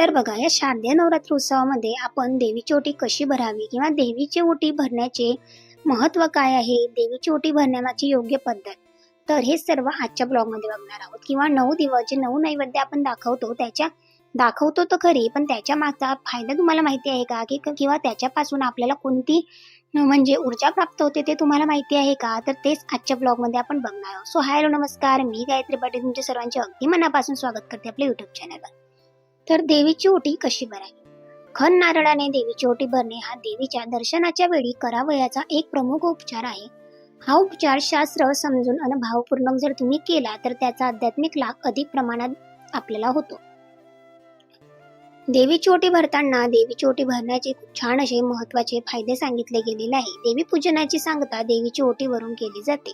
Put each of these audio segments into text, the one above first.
तर बघा या शारदीय नवरात्र उत्सवामध्ये आपण देवीची ओटी कशी भरावी किंवा देवीची ओटी भरण्याचे महत्त्व काय आहे? देवीची ओटी भरण्याची योग्य पद्धत? तर हे सर्व आजच्या ब्लॉगमध्ये बघणार आहोत. किंवा नऊ दिवस जे नऊ नैवेद्य आपण दाखवतो त्याच्या दाखवतो तर खरी पण त्याच्या मागचा फायदा तुम्हाला माहिती आहे का? की किंवा त्याच्यापासून आपल्याला कोणती म्हणजे ऊर्जा प्राप्त होते ते तुम्हाला माहिती आहे का? तर तेच आजच्या ब्लॉगमध्ये आपण बघणार आहोत. सो हाय हॅलो नमस्कार. मी गायत्री पाटील तुमच्या सर्वांचे अगदी मनापासून स्वागत करते आपल्या युट्यूब चॅनलवर तर देवीची ओटी कशी भरावी? खन नारळाने देवीची ओटी भरणे हा देवीच्या दर्शनाच्या वेळी करावयाचा एक प्रमुख उपचार आहे. हा उपचार शास्त्र समजून आणि भावपूर्ण जर तुम्ही केला तर त्याचा आध्यात्मिक लाभ अधिक प्रमाणात आपल्याला होतो. देवीची ओटी भरताना देवीची ओटी भरण्याचे खूप छान असे महत्त्वाचे फायदे सांगितले गेलेले आहे. देवी पूजनाची सांगता देवीची ओटीवरून केली जाते.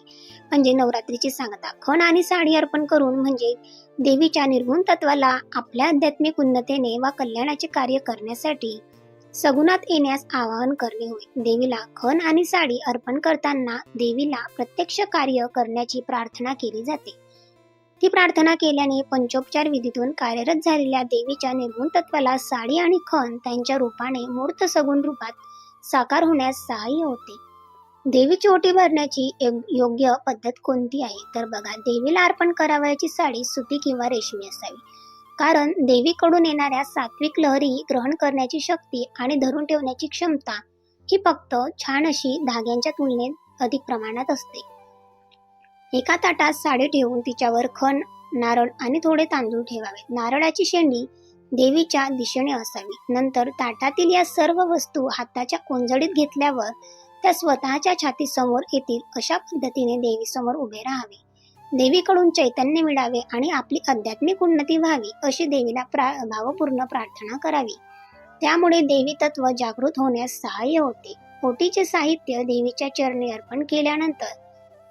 म्हणजे नवरात्रीची सांगता. खण आणि साडी अर्पण करून म्हणजे देवीच्या निर्गुण तत्वाला आपल्या आध्यात्मिक उन्नतीने वा कल्याणाचे कार्य करण्यासाठी सगुणात येण्यास आवाहन करणे होय. देवीला खण आणि साडी अर्पण करताना देवीला प्रत्यक्ष कार्य करण्याची प्रार्थना केली जाते. ती प्रार्थना केल्याने पंचोपचार विधीतून कार्यरत झालेल्या देवीच्या निर्गुण तत्वाला साडी आणि खण त्यांच्या रूपाने मूर्त सगुण रूपात साकार होण्यास सहाय्य होते. देवीची ओटी भरण्याची योग्य पद्धत कोणती आहे? तर बघा देवीला अर्पण करावयाची साडी सुती किंवा रेशमी असावी. कारण देवीकडून येणाऱ्या सात्विक लहरी ग्रहण करण्याची शक्ती आणि धरून ठेवण्याची क्षमता ही फक्त छान अशी धाग्यांच्या तुलनेत अधिक प्रमाणात असते. एका ताटात साडी ठेवून तिच्यावर खण नारळ आणि थोडे तांदूळ ठेवावे. नारळाची शेंडी देवीच्या दिशेने असावी. नंतर ताटातील या सर्व वस्तू हाताच्या कोंजडीत घेतल्यावर त्या स्वतःच्या छाती समोर येतील अशा पद्धतीने देवीसमोर उभे राहावे. देवीकडून चैतन्य मिळावे आणि आपली आध्यात्मिक उन्नती व्हावी अशी देवीला प्रा भावपूर्ण प्रार्थना करावी. त्यामुळे देवी तत्व जागृत होण्यास सहाय्य होते. ओटीचे साहित्य देवीच्या चरणी अर्पण केल्यानंतर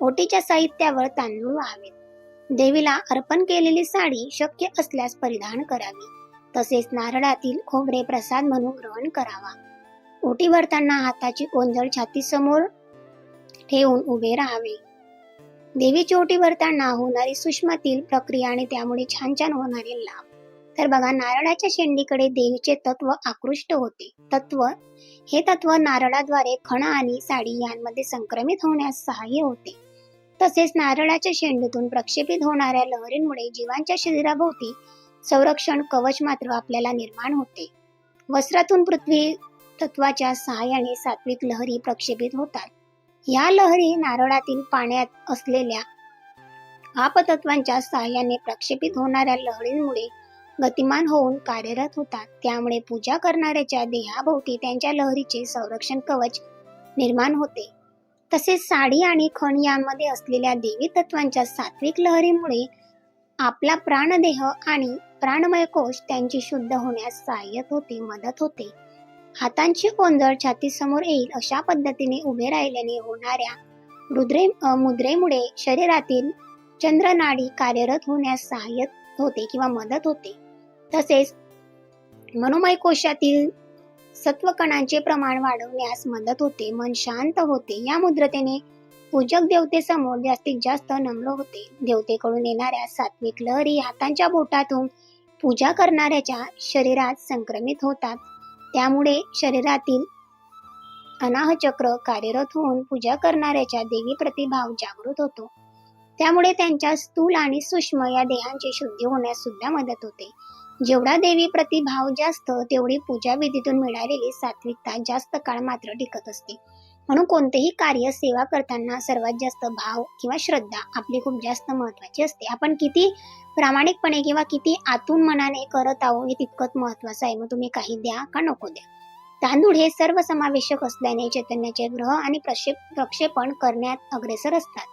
ओटीच्या साहित्यावर तांदूळ व्हावेत देवीला अर्पण केलेली साडी शक्य असल्यास परिधान करावी. तसेच नारळातील खोबरे प्रसाद म्हणून ग्रहण करावा. ओटी भरताना हाताची ओंजळ छाती समोर ठेवून उभे राहावे. देवीची ओटी भरताना होणारी सूक्ष्मातील प्रक्रिया आणि त्यामुळे छान छान होणारे लाभ. तर बघा नारळाच्या शेंडीकडे देवीचे तत्व आकृष्ट होते. तत्व हे तत्व नारळाद्वारे खण आणि साडी यांमध्ये संक्रमित होण्यास सहाय्य होते. तसेच नारळाच्या शेंडीतून प्रक्षेपित होणाऱ्या लहरींमुळे जीवांच्या शरीराभोवती संरक्षण कवच मात्र आपल्याला निर्माण होते. वस्त्रातून पृथ्वी तत्वाच्या सहाय्याने सात्विक लहरी प्रक्षेपित होतात. या लहरी नारळातील पाण्यात असलेल्या आपतत्वांच्या सहाय्याने प्रक्षेपित होणाऱ्या लहरींमुळे गतिमान होऊन कार्यरत होतात. त्यामुळे पूजा करणाऱ्याच्या देहाभोवती त्यांच्या लहरीचे संरक्षण कवच निर्माण होते. तसेच साडी आणि खण यांमध्ये असलेल्या देवी तत्वांच्या सात्विक लहरीमुळे आपला प्राणदेह आणि प्राणमय कोश त्यांची शुद्ध होण्यास सहाय्यक होते मदत होते. हातांची कोंजळ छातीसमोर येईल अशा पद्धतीने उभे राहिल्याने होणाऱ्या रुद्रे मुद्रेमुळे शरीरातील चंद्रनाडी कार्यरत होण्यास सहाय्यक होते किंवा मदत होते. तसेच मनोमय कोशातील सत्वकणांचे प्रमाण वाढवण्यास मदत होते मन शांत होते. या मुद्रतेने पूजक देवतेसमोर जास्तीत जास्त नम्र होते. देवतेकडून येणाऱ्या सात्विक लहरी हातांच्या बोटातून पूजा करणाऱ्याच्या शरीरात संक्रमित होतात. त्यामुळे शरीरातील अनाहचक्र कार्यरत होऊन पूजा करणाऱ्याच्या देवी प्रतिभाव जागृत होतो. त्यामुळे त्यांच्या स्थूल आणि सूक्ष्म या देहांची शुद्धी होण्यास सुद्धा मदत होते. जेवढा देवी प्रतिभाव जास्त तेवढी पूजा विधीतून मिळालेली सात्विकता जास्त काळ मात्र टिकत असते. म्हणून कोणतेही कार्य सेवा करताना सर्वात जास्त भाव किंवा श्रद्धा आपली खूप जास्त महत्वाची असते. आपण किती प्रामाणिकपणे किंवा किती आतून मनाने करत आहोत हे तितकंच महत्वाचं आहे. मग तुम्ही काही द्या का नको द्या. तांदूळ हे सर्व समावेशक असल्याने चैतन्याचे ग्रह आणि प्रक्षेप प्रक्षेपण करण्यात अग्रेसर असतात.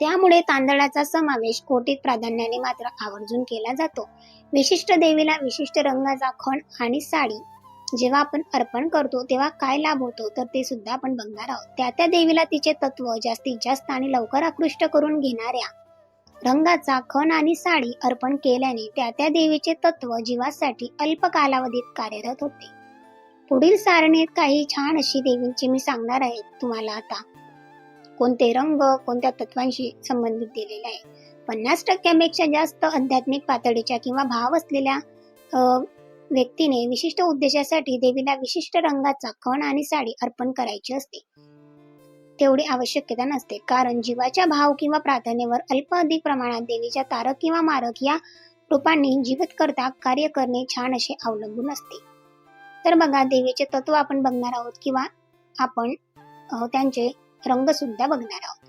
त्यामुळे तांदळाचा समावेश कोटीत प्राधान्याने मात्र आवर्जून केला जातो. विशिष्ट देवीला विशिष्ट रंगाचा खण आणि साडी जेव्हा आपण अर्पण करतो तेव्हा काय लाभ होतो तर ते सुद्धा आपण बघणार आहोत. त्या त्या देवीला तिचे तत्व जास्तीत जास्त आणि लवकर आकृष्ट करून घेणाऱ्या रंगाचा खण आणि साडी अर्पण केल्याने त्या त्या देवीचे तत्व जीवासाठी अल्प कालावधीत कार्यरत होते. पुढील सारणीत काही छान अशी देवींची मी सांगणार आहे तुम्हाला आता. कोणते रंग कोणत्या तत्वांशी संबंधित दिलेले आहे. पन्नास टक्क्यांपेक्षा जास्त आध्यात्मिक पातळीच्या किंवा भाव असलेल्या व्यक्तीने विशिष्ट उद्देशासाठी देवीला विशिष्ट रंगाचा खण आणि साडी अर्पण करायची असते. तेवढी आवश्यकता नसते. कारण जीवाच्या भाव किंवा प्रार्थनेवर अल्प अधिक प्रमाणात देवीच्या तारक किंवा मारक या रूपांनी जीवित करता कार्य करणे छान असे अवलंबून असते. तर बघा देवीचे तत्व आपण बघणार आहोत किंवा आपण त्यांचे रंग सुद्धा बघणार आहोत.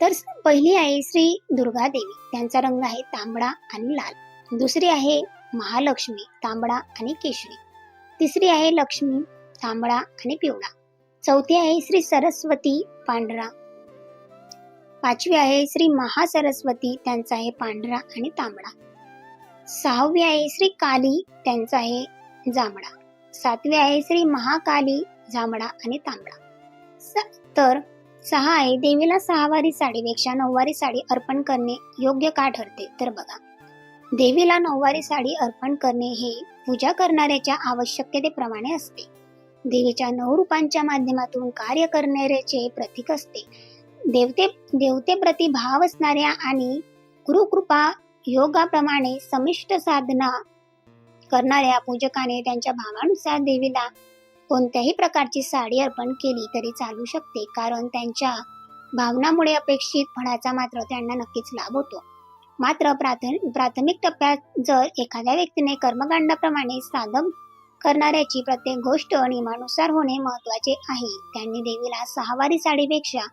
तर पहिली आहे श्री दुर्गा देवी त्यांचा रंग आहे तांबडा आणि लाल. दुसरी आहे महालक्ष्मी तांबडा आणि केशरी. तिसरी आहे लक्ष्मी तांबडा आणि पिवळा. चौथी आहे श्री सरस्वती पांढरा. पाचवी आहे श्री महासरस्वती त्यांचा आहे पांढरा आणि तांबडा. सहावी आहे श्री काली त्यांचा आहे जांभळा. सातवी आहे श्री महाकाली जांभळा आणि तांबडा. तर सहा आहे देवीला सहावारी साडीपेक्षा नऊवारी साडी अर्पण करणे योग्य का ठरते? तर बघा. देवीला नऊवारी साडी अर्पण करणे हे पूजा करणाऱ्याच्या आवश्यकतेप्रमाणे असते. देवीच्या नऊ रूपांच्या माध्यमातून कार्य करणाऱ्याचे प्रतीक असते. देवते देवतेप्रती भाव असणाऱ्या आणि गुरुकृपा योगाप्रमाणे समिष्ट साधना करणाऱ्या पूजकाने त्यांच्या भावानुसार देवीला कोणत्याही प्रकारची साडी अर्पण केली तरी चालू शकते कारण त्यांच्या भावनामुळे अपेक्षित फळाचा मात्र त्यांना नक्कीच लाभ होतो. मात्र प्राथमिक प्राथमिक टप्प्यात जर एखाद्या व्यक्तीने कर्मकांडाप्रमाणे साधन करणाऱ्याची प्रत्येक गोष्ट नियमानुसार होणे महत्त्वाचे आहे. त्यांनी देवीला सहावारी साडीपेक्षा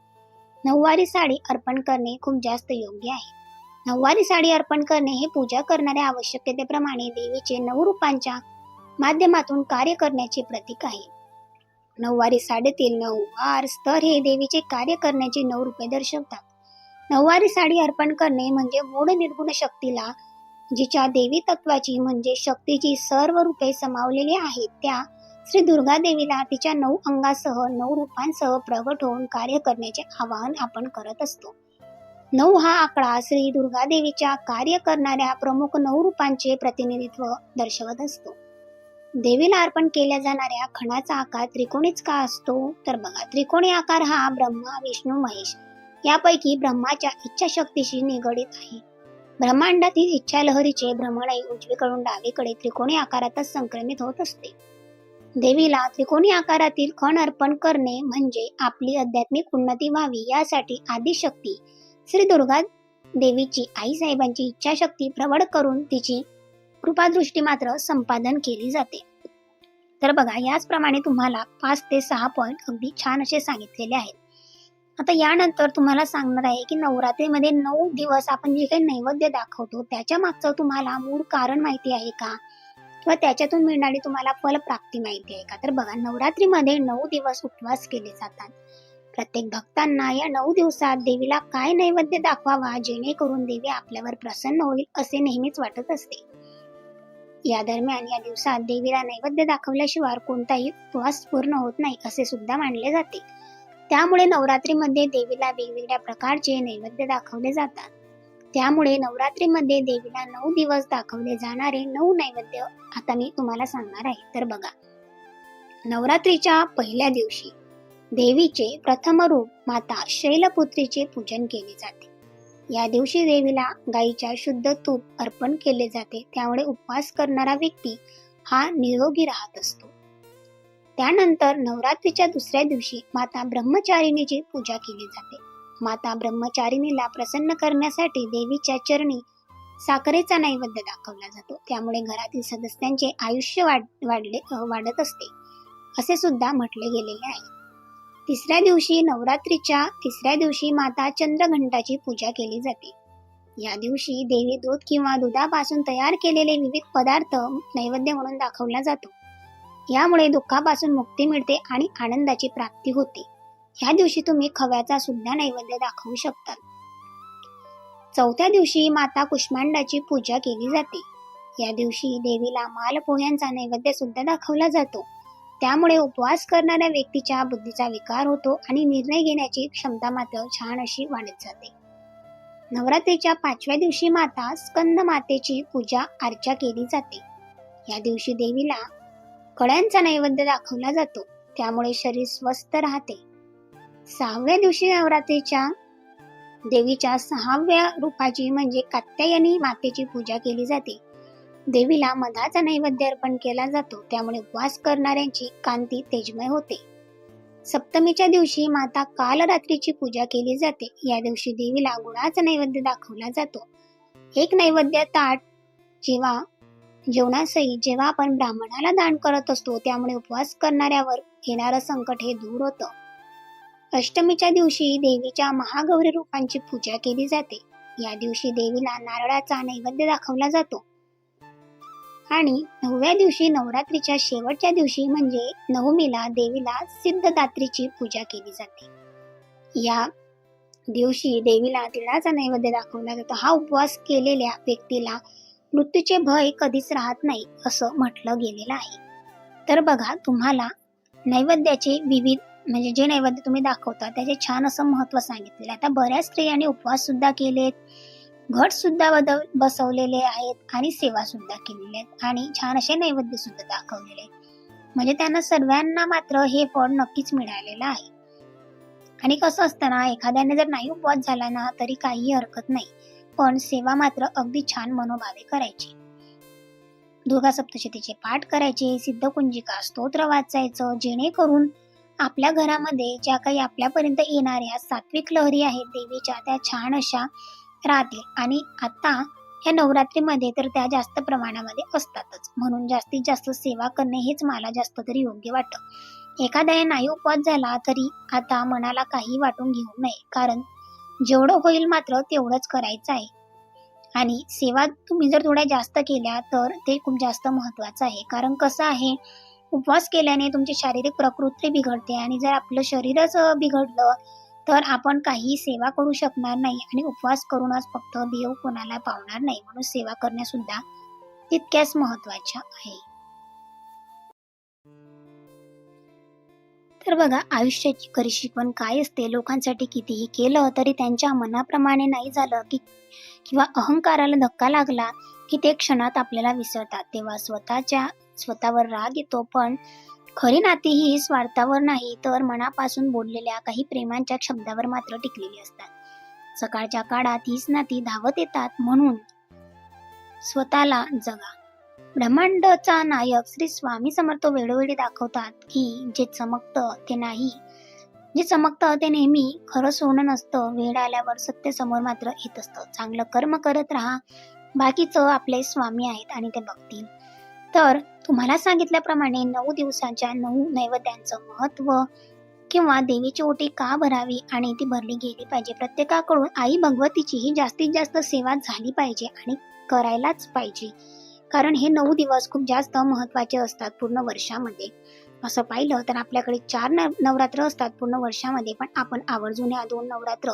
नऊवारी साडी अर्पण करणे खूप जास्त योग्य आहे. नऊवारी साडी अर्पण करणे हे पूजा करणाऱ्या आवश्यकतेप्रमाणे देवीचे नऊ रूपांच्या माध्यमातून कार्य करण्याचे प्रतीक आहे. नऊवारी साडीतील नऊ वार स्तर हे देवीचे कार्य करण्याचे नऊ रूपे दर्शवतात. नऊवारी साडी अर्पण करणे म्हणजे मूळ निर्गुण शक्तीला जिच्या देवी तत्वाची म्हणजे शक्तीची सर्व रूपे समावलेली आहेत त्या श्री दुर्गा देवीला तिच्या नऊ अंगासह नऊ रूपांसह प्रगट होऊन कार्य करण्याचे आवाहन आपण करत असतो. नऊ हा आकडा श्री दुर्गा देवीच्या कार्य करणाऱ्या प्रमुख नऊ रूपांचे प्रतिनिधित्व दर्शवत असतो. देवीला अर्पण केल्या जाणाऱ्या खणाचा आकार त्रिकोणीच का असतो? तर बघा त्रिकोणी आकार हा ब्रह्मा विष्णू महेश. यापैकी ब्रह्माच्या इच्छाशक्तीशी निगडित आहे. ब्रह्मांडातील इच्छा लहरीचे भ्रमणही उजवीकडून डावीकडे त्रिकोणी आकारातच संक्रमित होत असते. देवीला त्रिकोणी आकारातील खण अर्पण करणे म्हणजे आपली आध्यात्मिक उन्नती व्हावी यासाठी आदिशक्ती श्री दुर्गा देवीची आई साहेबांची इच्छाशक्ती प्रबळ करून तिची कृपादृष्टी मात्र संपादन केली जाते. तर बघा याचप्रमाणे तुम्हाला पाच ते सहा पॉईंट अगदी छान असे सांगितलेले आहेत. आता यानंतर तुम्हाला सांगणार आहे की नवरात्रीमध्ये नऊ दिवस आपण जे काही नैवेद्य दाखवतो त्याच्या मागचं तुम्हाला मूळ कारण माहिती आहे का? किंवा त्याच्यातून मिळणारी तुम्हाला फलप्राप्ती माहिती आहे का? तर बघा नवरात्रीमध्ये नऊ दिवस उपवास केले जातात. प्रत्येक भक्तांना या नऊ दिवसात देवीला काय नैवेद्य दाखवावा जेणेकरून देवी आपल्यावर प्रसन्न होईल असे नेहमीच वाटत असते. या दरम्यान या दिवसात देवीला नैवेद्य दाखवल्याशिवाय कोणताही उपवास पूर्ण होत नाही असे सुद्धा मानले जाते. त्यामुळे नवरात्रीमध्ये देवीला वेगवेगळ्या प्रकारचे नैवेद्य दाखवले जातात. त्यामुळे नवरात्रीमध्ये देवीला नऊ दिवस दाखवले जाणारे नऊ नैवेद्य आता मी तुम्हाला सांगणार आहे. तर बघा नवरात्रीच्या पहिल्या दिवशी देवीचे प्रथम रूप माता शैलपुत्रीचे पूजन केले जाते. या दिवशी देवीला गाईच्या शुद्ध तूप अर्पण केले जाते. त्यामुळे उपवास करणारा व्यक्ती हा निरोगी राहत असतो. त्यानंतर नवरात्रीच्या दुसऱ्या दिवशी माता ब्रह्मचारिणीची पूजा केली जाते. माता ब्रह्मचारिणीला प्रसन्न करण्यासाठी देवीच्या चरणी साखरेचा नैवेद्य दाखवला जातो. त्यामुळे घरातील सदस्यांचे आयुष्य वाढ वाढले वाढत असते. असे सुद्धा म्हटले गेलेले आहे. तिसऱ्या दिवशी नवरात्रीच्या तिसऱ्या दिवशी माता चंद्रघंटाची पूजा केली जाते. या दिवशी देवी दूध किंवा दुधापासून तयार केलेले विविध पदार्थ नैवेद्य म्हणून दाखवला जातो. यामुळे दुःखापासून मुक्ती मिळते आणि आनंदाची प्राप्ती होते. या दिवशी तुम्ही खव्याचा सुद्धा नैवेद्य दाखवू शकता. चौथ्या दिवशी माता कुष्मांडाची पूजा केली जाते. या दिवशी देवीला मालपोह्यांचा नैवेद्य सुद्धा दाखवला जातो. त्यामुळे उपवास करणाऱ्या व्यक्तीच्या बुद्धीचा विकार होतो आणि निर्णय घेण्याची क्षमता मात्र छान अशी वाढत जाते. नवरात्रीच्या पाचव्या दिवशी माता स्कंद मातेची पूजा अर्चा केली जाते. या दिवशी देवीला कळ्यांचा नैवेद्य दाखवला जातो. त्यामुळे शरीर स्वस्थ राहते. सहाव्या दिवशी नवरात्रीच्या देवीच्या सहाव्या रूपाची म्हणजे कात्यायनी मातेची पूजा केली जाते. देवीला मधाचा नैवेद्य अर्पण केला जातो. त्यामुळे उपवास करणाऱ्यांची कांती तेजमय होते. सप्तमीच्या दिवशी माता कालरात्रीची पूजा केली जाते. या दिवशी देवीला गुळाचा नैवेद्य दाखवला जातो. एक नैवेद्य ताट जेव्हा जेवणासही जेव्हा आपण ब्राह्मणाला दान करत असतो त्यामुळे उपवास करणाऱ्यावर येणारं संकट हे दूर होतं. अष्टमीच्या दिवशी देवीच्या महागौरी रूपांची पूजा केली जाते. या दिवशी देवीला नारळाचा नैवेद्य दाखवला जातो. आणि नवव्या दिवशी नवरात्रीच्या शेवटच्या दिवशी म्हणजे नवमीला देवीला सिद्धदात्रीची पूजा केली जाते. या दिवशी देवीला तिळाचा नैवेद्य दाखवला जातो हा उपवास केलेल्या व्यक्तीला मृत्यूचे भय कधीच राहत नाही असं म्हटलं गेलेलं आहे. तर बघा तुम्हाला नैवेद्याचे विविध म्हणजे जे नैवेद्य तुम्ही दाखवता त्याचे छान असं महत्त्व सांगितलेलं आहे. आता बऱ्याच स्त्रियांनी उपवास सुद्धा केलेत. घट सुद्धा बदल बसवलेले आहेत आणि सेवा सुद्धा केलेल्या आहेत आणि छान असे नैवेद्य सुद्धा दाखवलेले आहेत. म्हणजे त्यांना सर्वांना मात्र हे फळ नक्कीच मिळालेलं आहे. आणि कसं असतं ना एखाद्याने जर नाही उपवास झाला ना तरी काही हरकत नाही. पण सेवा मात्र अगदी छान मनोभावे करायची. दुर्गा सप्तशतीचे पाठ करायचे सिद्धकुंजिका स्तोत्र वाचायचं जेणेकरून आपल्या घरामध्ये ज्या काही आपल्यापर्यंत येणाऱ्या सात्विक लहरी आहेत देवीच्या त्या छान अशा राहते आणि आता या नवरात्रीमध्ये तर त्या जास्त प्रमाणामध्ये असतातच. म्हणून जास्तीत जास्त सेवा करणे हेच मला जास्त तरी योग्य वाटतं. एखाद्या नाही उपवास झाला तरी आता मनाला काही वाटून घेऊ नये. कारण जेवढं होईल मात्र तेवढंच करायचं आहे. आणि सेवा तुम्ही जर थोड्या जास्त केल्या तर ते खूप जास्त महत्वाचं आहे. कारण कसं आहे उपवास केल्याने तुमची शारीरिक प्रकृती बिघडते. आणि जर आपलं शरीरच बिघडलं तर आपण काही सेवा करू शकणार नाही आणि उपवास करूनच फक्त देव कोणाला पावणार नाही म्हणून सेवा करणे सुद्धा तितक्याच महत्त्वाच्या आहे. तर बघा आयुष्याची खरी शिकवण काय असते? लोकांसाठी कितीही केलं तरी त्यांच्या मनाप्रमाणे नाही झालं की किंवा अहंकाराला धक्का लागला की ते क्षणात आपल्याला विसरतात. तेव्हा स्वतःच्या स्वतःवर राग येतो पण खरी नाती ही स्वार्थावर नाही तर मनापासून बोललेल्या काही प्रेमांच्या शब्दावर मात्र टिकलेली असतात. सकाळच्या काळात हीच नाती धावत येतात म्हणून स्वतःला जगा. ब्रह्मांडचा नायक श्री स्वामी समर्थ वेळोवेळी दाखवतात की जे चमकतं ते नाही. जे चमकतं ते नेहमी खरं सोनं नसतं वेळ आल्यावर सत्य समोर मात्र येत असतं. चांगलं कर्म करत राहा. बाकीचं आपले स्वामी आहेत आणि ते बघतील तर तुम्हाला सांगितल्याप्रमाणे नऊ दिवसांच्या नऊ नैवेद्यांचं महत्त्व किंवा देवीची ओटी का भरावी आणि ती भरली गेली पाहिजे? प्रत्येकाकडून आई भगवतीची ही जास्तीत जास्त सेवा झाली पाहिजे आणि करायलाच पाहिजे. कारण हे नऊ दिवस खूप जास्त महत्त्वाचे असतात पूर्ण वर्षामध्ये. असं पाहिलं तर आपल्याकडे चार नवरात्र असतात पूर्ण वर्षामध्ये पण आपण आवर्जून या दोन नवरात्र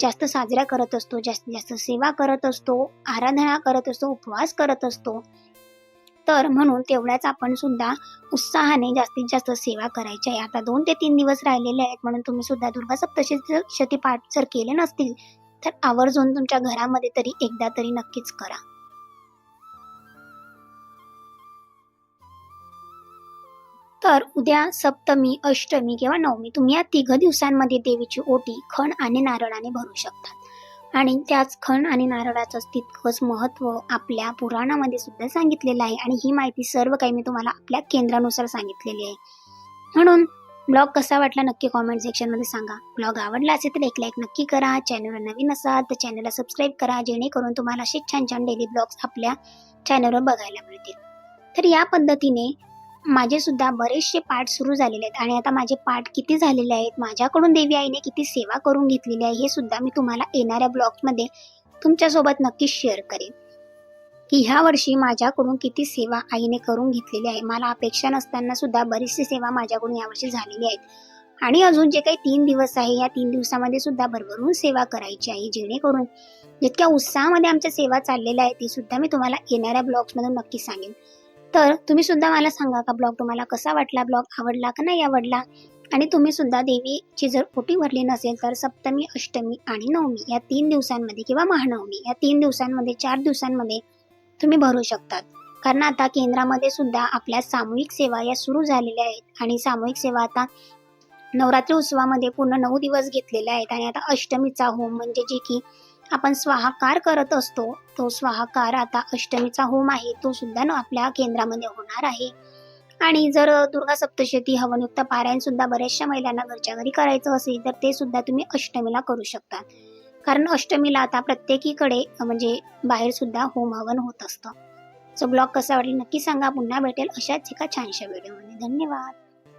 जास्त साजऱ्या करत असतो जास्तीत जास्त सेवा करत असतो आराधना करत असतो उपवास करत असतो. तर म्हणून तेवढ्याच आपण सुद्धा उत्साहाने जास्तीत जास्त सेवा करायची आहे. आता दोन ते तीन दिवस राहिलेले आहेत म्हणून तुम्ही सुद्धा दुर्गा सप्तशती पाठ जर केले नसतील तर आवर्जून तुमच्या घरामध्ये तरी एकदा तरी नक्कीच करा. तर उद्या सप्तमी अष्टमी किंवा नवमी तुम्ही या तिघ दिवसांमध्ये देवीची ओटी खण आणि नारळाने भरू शकतात आणि त्याच खण आणि नारळाचं तितकंच महत्त्व आपल्या पुराणामध्ये सुद्धा सांगितलेलं आहे. आणि ही माहिती सर्व काही मी तुम्हाला आपल्या केंद्रानुसार सांगितलेली आहे. म्हणून ब्लॉग कसा वाटला नक्की कॉमेंट सेक्शनमध्ये सांगा. ब्लॉग आवडला असेल तर एक लाईक नक्की करा. चॅनलवर नवीन असाल तर चॅनलला सबस्क्राईब करा. जेणेकरून तुम्हाला असे छान छान डेली ब्लॉग्स आपल्या चॅनलवर बघायला मिळतील. तर या पद्धतीने माझे सुद्धा बरेचसे पाठ सुरू झालेले आहेत आणि आता माझे पाठ किती झालेले आहेत माझ्याकडून देवी आईने किती सेवा करून घेतलेली आहे हे सुद्धा मी तुम्हाला येणाऱ्या ब्लॉगमध्ये तुमच्यासोबत नक्कीच शेअर करेन. की ह्या वर्षी माझ्याकडून किती सेवा आईने करून घेतलेली आहे मला अपेक्षा नसताना सुद्धा बरीचशी सेवा माझ्याकडून यावर्षी झालेली आहेत. आणि अजून जे काही तीन दिवस आहे या तीन दिवसामध्ये सुद्धा भरभरून सेवा करायची आहे जेणेकरून जितक्या उत्साहामध्ये आमच्या सेवा चाललेल्या आहेत ती सुद्धा मी तुम्हाला येणाऱ्या ब्लॉग्समधून नक्की सांगेन. तर तुम्ही सुद्धा मला सांगा का ब्लॉग? तुम्हाला कसा वाटला ब्लॉग? आवडला का नाही आवडला? आणि तुम्ही सुद्धा देवीची जर ओटी भरली नसेल तर सप्तमी अष्टमी आणि नवमी या तीन दिवसांमध्ये किंवा महानवमी या तीन दिवसांमध्ये चार दिवसांमध्ये तुम्ही भरू शकतात. कारण आता केंद्रामध्ये सुद्धा आपल्या सामूहिक सेवा या सुरू झालेल्या आहेत. आणि सामूहिक सेवा आता नवरात्री उत्सवामध्ये पूर्ण नऊ दिवस घेतलेल्या आहेत. आणि आता अष्टमीचा होम म्हणजे जे की आपण स्वाहाकार करत असतो तो स्वाहाकार आता अष्टमीचा होम आहे तो सुद्धा न आपल्या केंद्रामध्ये होणार आहे. आणि जर दुर्गा सप्तशती हवनयुक्त पारायण सुद्धा बऱ्याचशा महिलांना घरच्या घरी करायचं असेल तर ते सुद्धा तुम्ही अष्टमीला करू शकता. कारण अष्टमीला आता प्रत्येकीकडे म्हणजे बाहेर सुद्धा होम हवन होत असतं. सो ब्लॉग कसा वाटेल नक्की सांगा पुन्हा भेटेल अशाच एका छानशा व्हिडिओमध्ये. धन्यवाद.